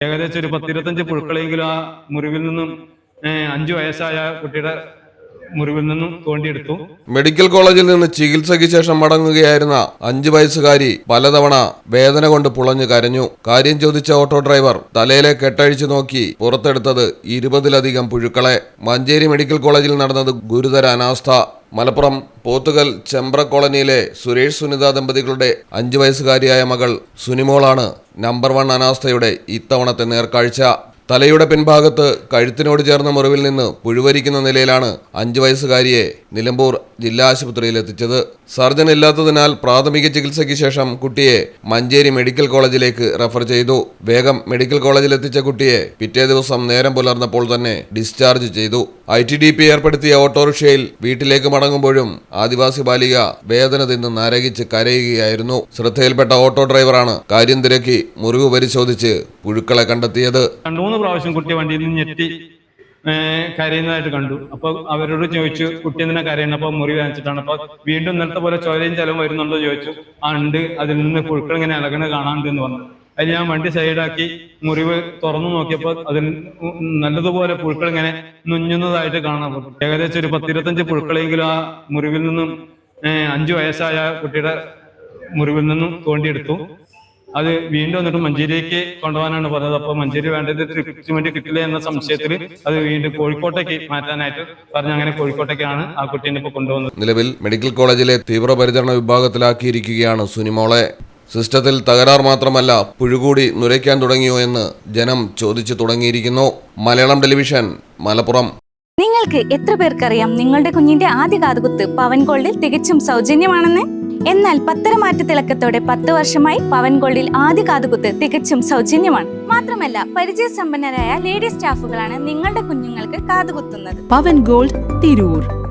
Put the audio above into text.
ഏകദേശം ഒരു പത്തിരുപത്തഞ്ച് പുഴുക്കളെങ്കിലും ആ മുറിവിൽ നിന്നും അഞ്ചു വയസ്സായ കുട്ടിയുടെ മുറിവിൽ നിന്നും തോണ്ടിയെടുത്തു. മെഡിക്കൽ കോളേജിൽ നിന്ന് ചികിത്സയ്ക്ക് ശേഷം മടങ്ങുകയായിരുന്ന അഞ്ചു വയസ്സുകാരി പലതവണ വേദന കൊണ്ട് പുളഞ്ഞു കരഞ്ഞു. കാര്യം ചോദിച്ച ഓട്ടോ ഡ്രൈവർ തലയിലെ കെട്ടഴിച്ചു നോക്കി പുറത്തെടുത്തത് ഇരുപതിലധികം പുഴുക്കളെ. മഞ്ചേരി മെഡിക്കൽ കോളേജിൽ നടന്നത് ഗുരുതര അനാസ്ഥ. മലപ്പുറം പോത്തുകൽ ചെമ്പ്ര കോളനിയിലെ സുരേഷ് സുനിത ദമ്പതികളുടെ അഞ്ചു വയസ്സുകാരിയായ മകൾ സുനിമോളാണ് നമ്പർ വൺ അനാസ്ഥയുടെ ഇത്തവണത്തെ നേർക്കാഴ്ച. തലയുടെ പിൻഭാഗത്ത് കഴുത്തിനോട് ചേർന്ന മുറിവിൽ നിന്ന് പുഴുവരിക്കുന്ന നിലയിലാണ് അഞ്ചു വയസ്സുകാരിയെ നിലമ്പൂർ ജില്ലാ ആശുപത്രിയിൽ എത്തിച്ചത്. സർജൻ ഇല്ലാത്തതിനാൽ പ്രാഥമിക ചികിത്സയ്ക്ക് ശേഷം കുട്ടിയെ മഞ്ചേരി മെഡിക്കൽ കോളേജിലേക്ക് റെഫർ ചെയ്തു. വേഗം മെഡിക്കൽ കോളേജിൽ എത്തിച്ച കുട്ടിയെ പിറ്റേ ദിവസം നേരം പുലർന്നപ്പോൾ തന്നെ ഡിസ്ചാർജ് ചെയ്തു. ഐ ടി ഡി പി ഏർപ്പെടുത്തിയ ഓട്ടോറിക്ഷയിൽ വീട്ടിലേക്ക് മടങ്ങുമ്പോഴും ആദിവാസി ബാലിക വേദന തിന്ന് നരകിച്ച് കരയുകയായിരുന്നു. ശ്രദ്ധയിൽപ്പെട്ട ഓട്ടോ ഡ്രൈവറാണ് കാര്യം തിരക്കി മുറിവ് പരിശോധിച്ച് പുഴുക്കളെ കണ്ടെത്തിയത്. മൂന്ന് പ്രാവശ്യം കുട്ടി വണ്ടിയിൽ നിന്ന് ഞെട്ടി കരയുന്നതായിട്ട് കണ്ടു. അപ്പൊ അവരോട് ചോദിച്ചു കുട്ടി എന്തിനാ കരയുന്നത് മുറി വാങ്ങിച്ചിട്ടാണ് അപ്പൊ വീണ്ടും ഇന്നത്തെ പോലെ ചോരയും ചെലവും വരുന്നുണ്ടോ? ചോദിച്ചു. ആ ഉണ്ട്. അതിൽ നിന്ന് പുഴുക്കൾ ഇങ്ങനെ ഇളകണ കാണാണ്ട് എന്ന് പറഞ്ഞു. അതിൽ ഞാൻ വണ്ടി സൈഡാക്കി മുറിവ് തുറന്നു നോക്കിയപ്പോൾ അതിൽ നല്ലതുപോലെ പുഴുക്കൾ ഇങ്ങനെ നുഞ്ഞുന്നതായിട്ട് കാണാം ഏകദേശം ഒരു പത്തിരുപത്തഞ്ച് പുഴുക്കളെങ്കിലും ആ മുറിവിൽ നിന്നും അഞ്ചു വയസ്സായ കുട്ടിയുടെ മുറിവിൽ നിന്നും തോണ്ടിയെടുത്തു. അത് വീണ്ടും വന്നിട്ട് മഞ്ചേരിക്ക് കൊണ്ടുപോകാനാണ് പറഞ്ഞത്. അപ്പൊ മഞ്ചേരി വേണ്ടത് ട്രീറ്റ്മെന്റ് കിട്ടില്ല എന്ന സംശയത്തിൽ അത് വീണ്ടും കോഴിക്കോട്ടേക്ക് മാറ്റാനായിട്ട് പറഞ്ഞ് അങ്ങനെ കോഴിക്കോട്ടേക്കാണ് ആ കുട്ടീനെ ഇപ്പൊ കൊണ്ടുപോകുന്നത്. നിലവിൽ മെഡിക്കൽ കോളേജിലെ തീവ്രപരിചരണ വിഭാഗത്തിലാക്കിയിരിക്കുകയാണ് സുനിമോളെ. സിസ്റ്റത്തിൽ തകരാർ മാത്രമല്ല പുഴുകൂടി നുരയ്ക്കാൻ തുടങ്ങിയോ എന്ന് ജനം ചോദിച്ചു തുടങ്ങിയിരിക്കുന്നു. മലയാളം ടെലിവിഷൻ മലപ്പുറം. നിങ്ങൾക്ക് എത്ര പേർക്കറിയാം നിങ്ങളുടെ കുഞ്ഞിന്റെ ആദ്യ കാതുകുത്ത് പവൻ ഗോൾഡിൽ തികച്ചും സൗജന്യമാണെന്ന്? എന്നാൽ പത്തര മാറ്റ തിളക്കത്തോടെ പത്ത് വർഷമായി പവൻ ഗോൾഡിൽ ആദ്യ കാതുകുത്ത് തികച്ചും സൗജന്യമാണ്. മാത്രമല്ല പരിചയ സമ്പന്നരായ ലേഡി സ്റ്റാഫുകളാണ് നിങ്ങളുടെ കുഞ്ഞുങ്ങൾക്ക് കാതുകുത്തുന്നത്. പവൻ ഗോൾഡ് തിരൂർ.